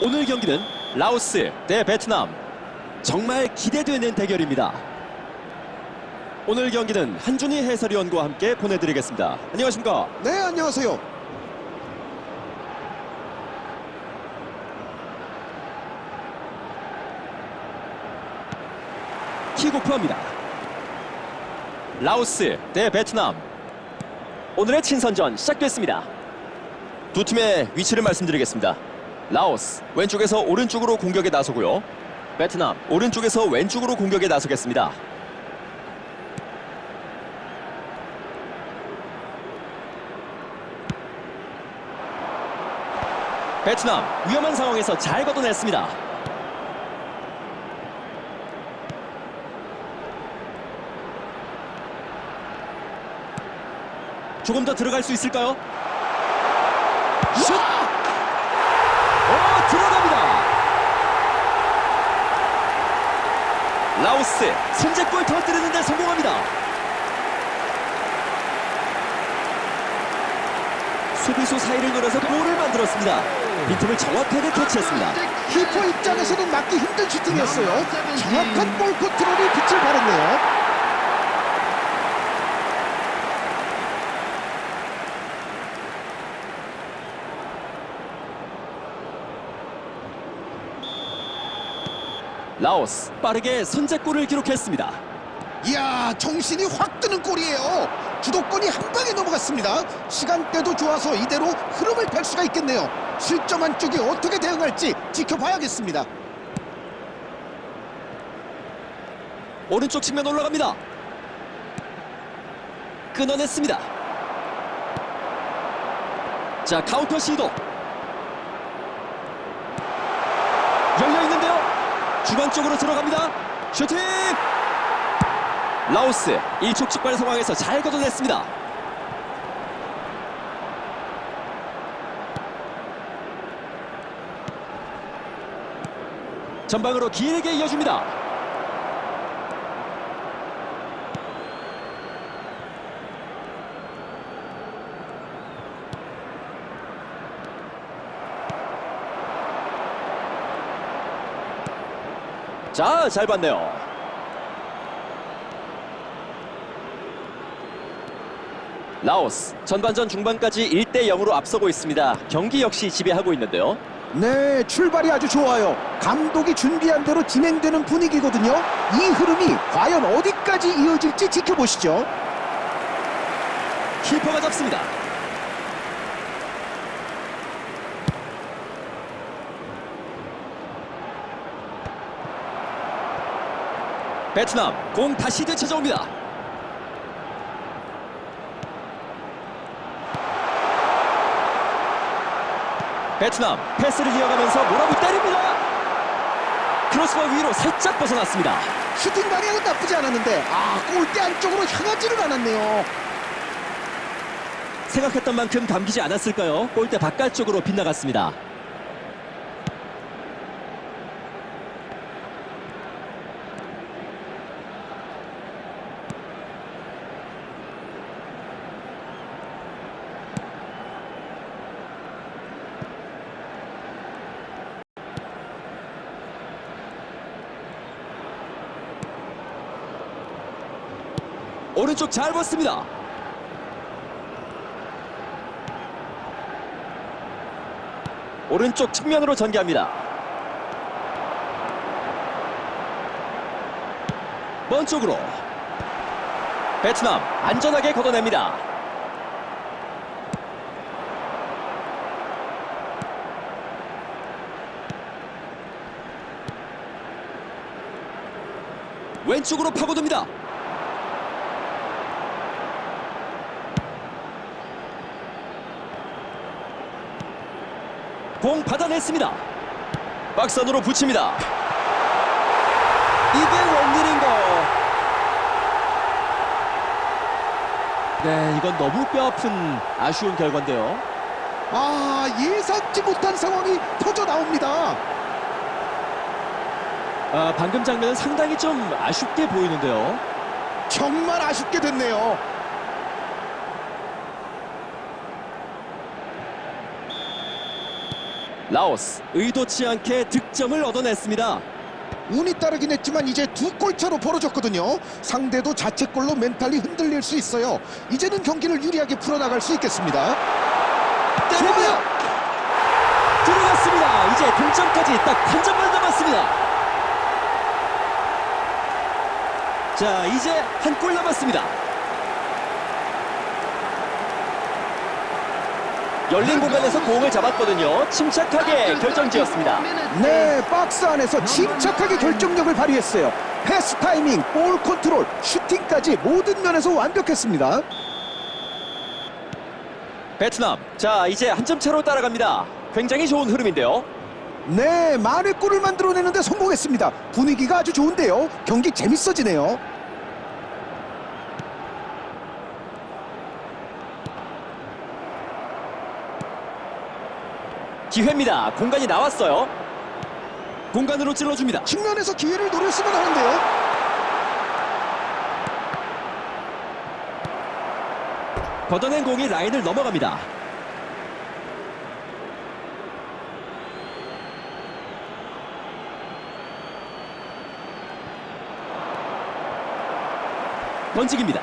오늘 경기는 라오스 대 베트남 정말 기대되는 대결입니다. 오늘 경기는 한준희 해설위원과 함께 보내드리겠습니다. 안녕하십니까? 네, 안녕하세요. 킥오프합니다. 라오스 대 베트남 오늘의 친선전 시작됐습니다. 두 팀의 위치를 말씀드리겠습니다. 라오스 왼쪽에서 오른쪽으로 공격에 나서고요. 베트남 오른쪽에서 왼쪽으로 공격에 나서겠습니다. 베트남 위험한 상황에서 잘 걷어냈습니다. 조금 더 들어갈 수 있을까요? 슛! 어, 들어갑니다. 라오스 선제골 터뜨리는 데 성공합니다. 수비수 사이를 노려서 골을 만들었습니다. 빈틈을 정확하게 캐치했습니다. 키퍼 입장에서는 막기 힘든 슈팅이었어요. 정확한 볼 컨트롤이 빛을 발했네요. 라오스 빠르게 선제골을 기록했습니다. 이야, 정신이 확 드는 골이에요. 주도권이 한 방에 넘어갔습니다. 시간대도 좋아서 이대로 흐름을 탈 수가 있겠네요. 실점한 쪽이 어떻게 대응할지 지켜봐야겠습니다. 오른쪽 측면 올라갑니다. 끊어냈습니다. 자 카운터 시도 열려 있는데요. 중앙 쪽으로 들어갑니다. 슈팅! 라오스 일촉즉발 상황에서 잘 걷어냈습니다. 전방으로 길게 이어줍니다. 자, 잘 봤네요. 라오스 전반전 중반까지 1대 0으로 앞서고 있습니다. 경기 역시 지배하고 있는데요. 네, 출발이 아주 좋아요. 감독이 준비한 대로 진행되는 분위기거든요. 이 흐름이 과연 어디까지 이어질지 지켜보시죠. 키퍼가 잡습니다. 베트남 공 다시 되찾아옵니다. 베트남 패스를 이어가면서 몰아붙 때립니다. 크로스바 위로 살짝 벗어났습니다. 슈팅 방향은 나쁘지 않았는데 아 골대 안쪽으로 향하지는 않았네요. 생각했던 만큼 감기지 않았을까요? 골대 바깥쪽으로 빗나갔습니다. 오른쪽 잘 봤습니다. 오른쪽 측면으로 전개합니다. 먼 쪽으로 베트남 안전하게 걷어냅니다. 왼쪽으로 파고듭니다. 공 받아냈습니다. 박스 안으로 붙입니다. 이게 웬일인가? 네, 이건 너무 뼈아픈 아쉬운 결과인데요. 아 예상치 못한 상황이 터져 나옵니다. 아, 방금 장면은 상당히 좀 아쉽게 보이는데요. 정말 아쉽게 됐네요. 라오스 의도치 않게 득점을 얻어냈습니다. 운이 따르긴 했지만 이제 두 골차로 벌어졌거든요. 상대도 자책골로 멘탈이 흔들릴 수 있어요. 이제는 경기를 유리하게 풀어나갈 수 있겠습니다. 때립니다. 들어갔습니다. 이제 동점까지 딱 한 점만 남았습니다. 자, 이제 한 골 남았습니다. 열린 공간에서 공을 잡았거든요. 침착하게 결정지었습니다. 네, 박스 안에서 침착하게 결정력을 발휘했어요. 패스 타이밍, 볼 컨트롤, 슈팅까지 모든 면에서 완벽했습니다. 베트남. 자, 이제 한 점 차로 따라갑니다. 굉장히 좋은 흐름인데요. 네, 만회 골을 만들어내는데 성공했습니다. 분위기가 아주 좋은데요. 경기 재밌어지네요. 기회입니다. 공간이 나왔어요. 공간으로 찔러줍니다. 측면에서 기회를 노렸으면 하는데요. 걷어낸 공이 라인을 넘어갑니다. 던지기입니다.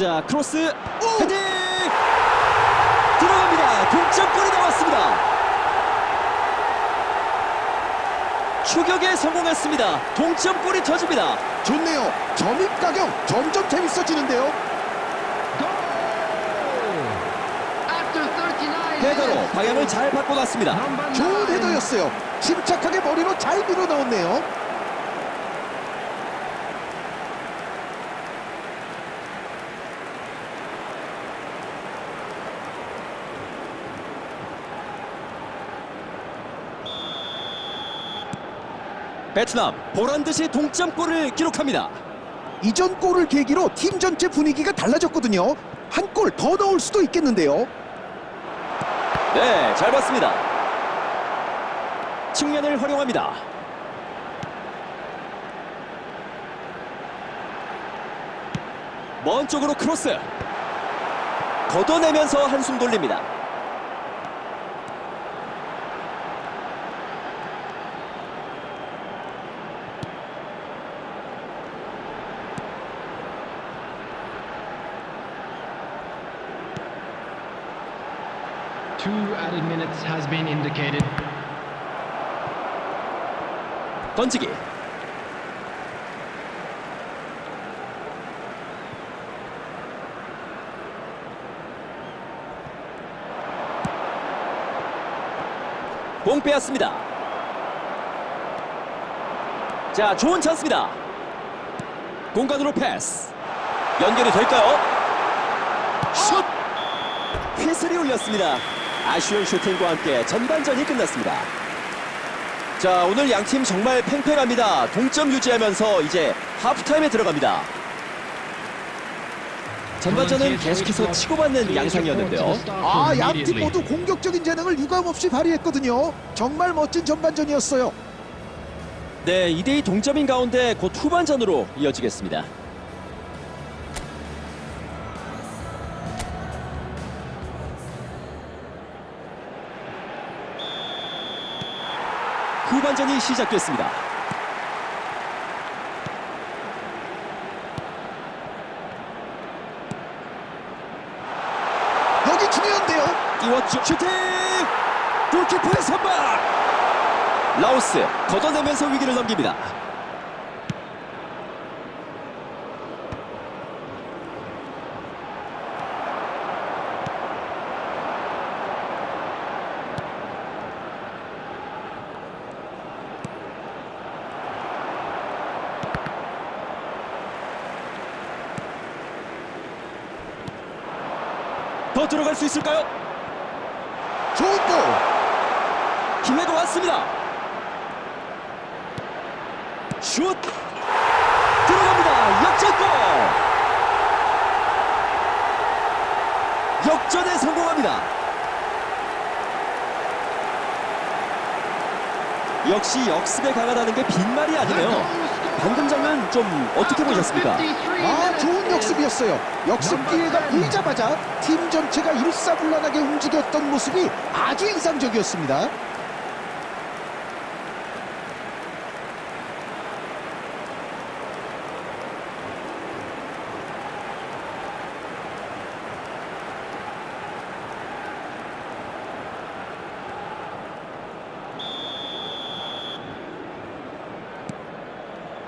자 크로스 헤딩 들어갑니다. 동점골이 나왔습니다. 추격에 성공했습니다. 동점골이 터집니다. 좋네요. 점입 가경 점점 재밌어지는데요. 헤더로 방향을 잘 바꿔놨습니다. 좋은 헤더였어요. 침착하게 머리로 잘 밀어 넣었네요. 베트남 보란 듯이 동점골을 기록합니다. 이전 골을 계기로 팀 전체 분위기가 달라졌거든요. 한 골 더 넣을 수도 있겠는데요. 네, 잘 봤습니다. 측면을 활용합니다. 먼 쪽으로 크로스. 걷어내면서 한숨 돌립니다. Two added minutes has been indicated. 던지기. 공 빼앗습니다. 자, 좋은 찬스입니다. 공간으로 패스. 연결이 될까요? 슛! 휘슬이 울렸습니다. 아쉬운 슈팅과 함께 전반전이 끝났습니다. 자 오늘 양 팀 정말 팽팽합니다. 동점 유지하면서 이제 하프타임에 들어갑니다. 전반전은 계속해서 치고받는 양상이었는데요. 아, 양팀 모두 공격적인 재능을 유감없이 발휘했거든요. 정말 멋진 전반전이었어요. 네, 2대2 동점인 가운데 곧 후반전으로 이어지겠습니다. 후반전이 시작됐습니다. 여기 중요한데요. 띄웠죠. 슈팅! 골키퍼의 선박! 라오스 걷어내면서 위기를 넘깁니다. 들어갈 수 있을까요? 좋은 골. 기회가 왔습니다. 슛 들어갑니다. 역전골. 역전에 성공합니다. 역시 역습에 강하다는 게 빈말이 아니네요. 방금 장면 좀 어떻게 보셨습니까? 아 좋은 역습이었어요. 역습 기회가 보이자마자 팀 전체가 일사불란하게 움직였던 모습이 아주 인상적이었습니다.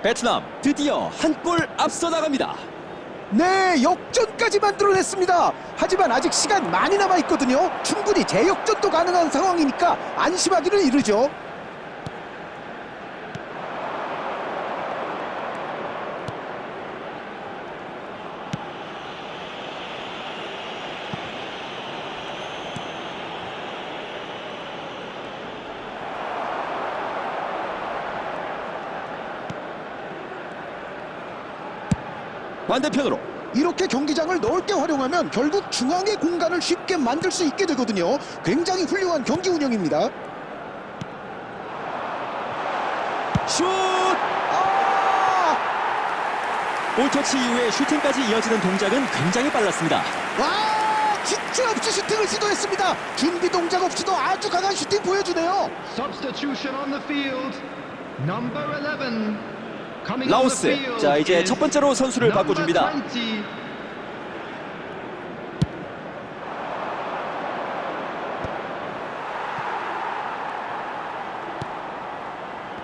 베트남 드디어 한 골 앞서 나갑니다. 네, 역전까지 만들어냈습니다. 하지만 아직 시간 많이 남아 있거든요. 충분히 재역전도 가능한 상황이니까 안심하기는 이르죠. 반대편으로 이렇게 경기장을 넓게 활용하면 결국 중앙의 공간을 쉽게 만들 수 있게 되거든요. 굉장히 훌륭한 경기 운영입니다. 슛! 아! 볼터치 이후에 슈팅까지 이어지는 동작은 굉장히 빨랐습니다. 와! 기출 없이 슈팅을 시도했습니다. 준비 동작 없이도 아주 강한 슈팅 보여주네요. Substitution on the field. Number 11. 라오스. 자, 이제 첫 번째로 선수를 바꿔줍니다. 20.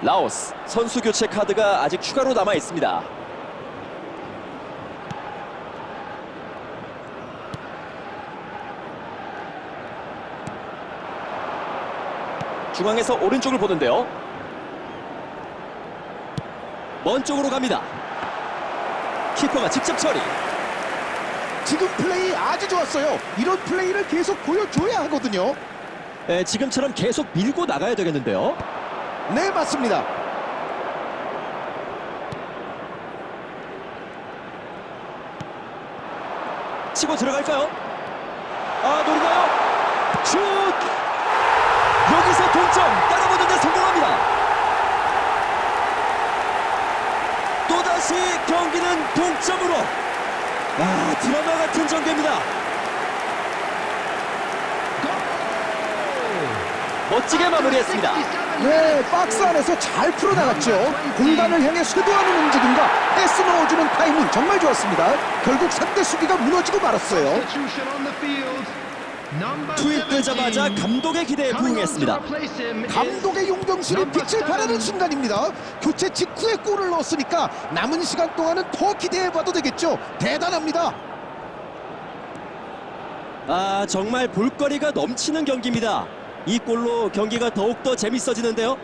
라오스 선수 교체 카드가 아직 추가로 남아 있습니다. 중앙에서 오른쪽을 보는데요. 먼 쪽으로 갑니다. 키퍼가 직접 처리. 지금 플레이 아주 좋았어요. 이런 플레이를 계속 보여줘야 하거든요. 에, 지금처럼 계속 밀고 나가야 되겠는데요. 네, 맞습니다. 치고 들어갈까요? 아 노리나요? 슛! 여기서 동점 따라붙는데 성공합니다. 또 다시 경기는 동점으로 아 드라마 같은 전개입니다. 멋지게 마무리했습니다. 네, 박스 안에서 잘 풀어나갔죠. 공간을 향해 쇄도하는 움직임과 패스 넣어주는 타이밍 정말 좋았습니다. 결국 상대 수비가 무너지고 말았어요. Substitution on the field. Number 투입 17. 되자마자 감독의 기대에 부응했습니다. 감독의 용병술이 빛을 발하는 순간입니다. 교체 직후에 골을 넣었으니까 남은 시간 동안은 더 기대해봐도 되겠죠. 대단합니다. 아 정말 볼거리가 넘치는 경기입니다. 이 골로 경기가 더욱더 재밌어지는데요.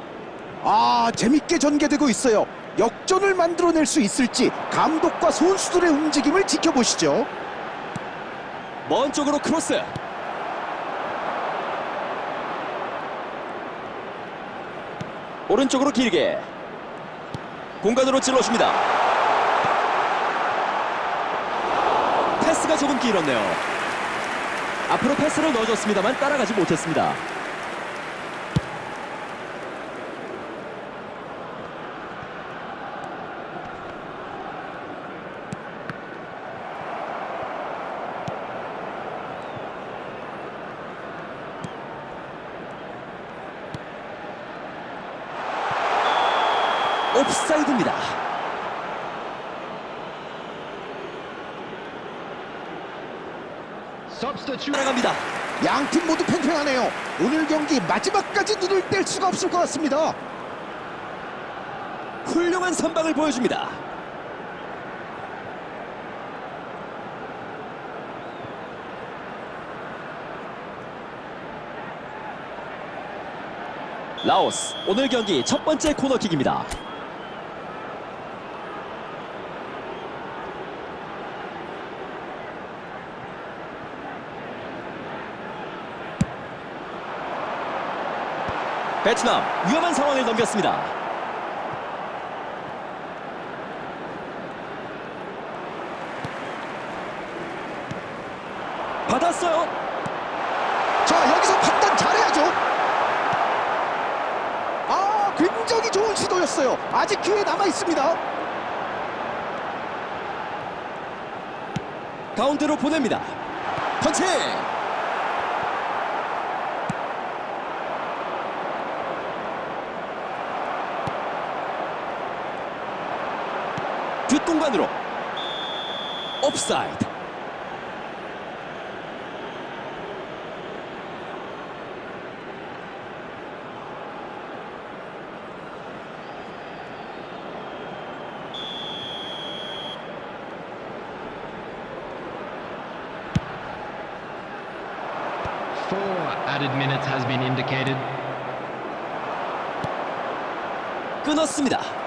아, 재밌게 전개되고 있어요. 역전을 만들어낼 수 있을지 감독과 선수들의 움직임을 지켜보시죠. 먼 쪽으로 크로스. 오른쪽으로 길게. 공간으로 찔러줍니다. 패스가 조금 길었네요. 앞으로 패스를 넣어줬습니다만 따라가지 못했습니다. 옵사이드입니다. 따라갑니다. 양팀 모두 팽팽하네요. 오늘 경기 마지막까지 눈을 뗄 수가 없을 것 같습니다. 훌륭한 선방을 보여줍니다. 라오스 오늘 경기 첫 번째 코너킥입니다. 베트남 위험한 상황을 넘겼습니다. 받았어요. 자, 여기서 판단 잘해야죠. 아, 굉장히 좋은 시도였어요. 아직 기회 남아 있습니다. 가운데로 보냅니다. 펀치! 뒷공간으로 옵사이드. Four added minutes has been indicated. 끊었습니다.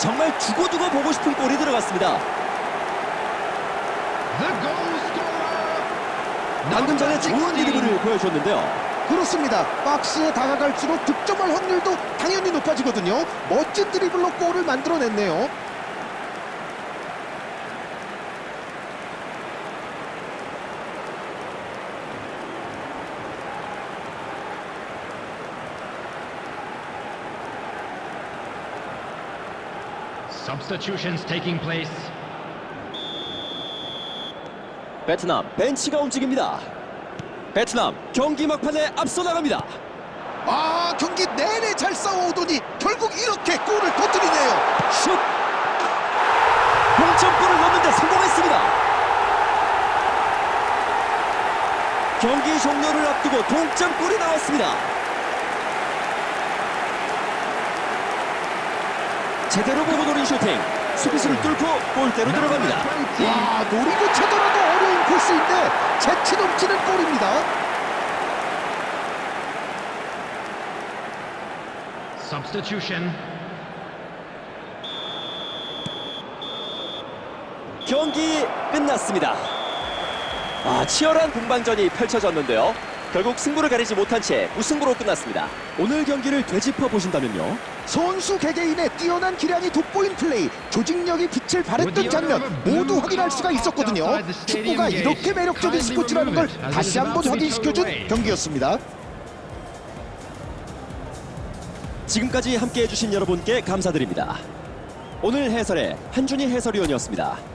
정말 두고두고 보고 싶은 골이 들어갔습니다. 방금 전에 좋은 16. 드리블을 보여줬는데요. 그렇습니다. 박스에 다가갈수록 득점할 확률도 당연히 높아지거든요. 멋진 드리블로 골을 만들어냈네요. Substitutions taking place. 베트남 벤치가 움직입니다. 베트남 경기 막판에 앞서 나갑니다. 아 경기 내내 잘 싸워오더니 결국 이렇게 골을 터뜨리네요. 슛! 동점골을 넣는데 성공했습니다. 경기 종료를 앞두고 동점골이 나왔습니다. 제대로 보고 노린 슈팅. 수비수를 뚫고 골대로 들어갑니다. Number 20. 와 노리고 쳐더라도 어려운 코스인데 재치 넘치는 골입니다. Substitution. 경기 끝났습니다. 아, 치열한 공방전이 펼쳐졌는데요. 결국 승부를 가리지 못한 채 무승부로 끝났습니다. 오늘 경기를 되짚어 보신다면요. 선수 개개인의 뛰어난 기량이 돋보인 플레이, 조직력이 빛을 발했던 장면 모두 확인할 수가 있었거든요. 축구가 이렇게 매력적인 스포츠라는 걸 다시 한번 확인시켜준 경기였습니다. 지금까지 함께 해 주신 여러분께 감사드립니다. 오늘 해설의 한준희 해설위원이었습니다.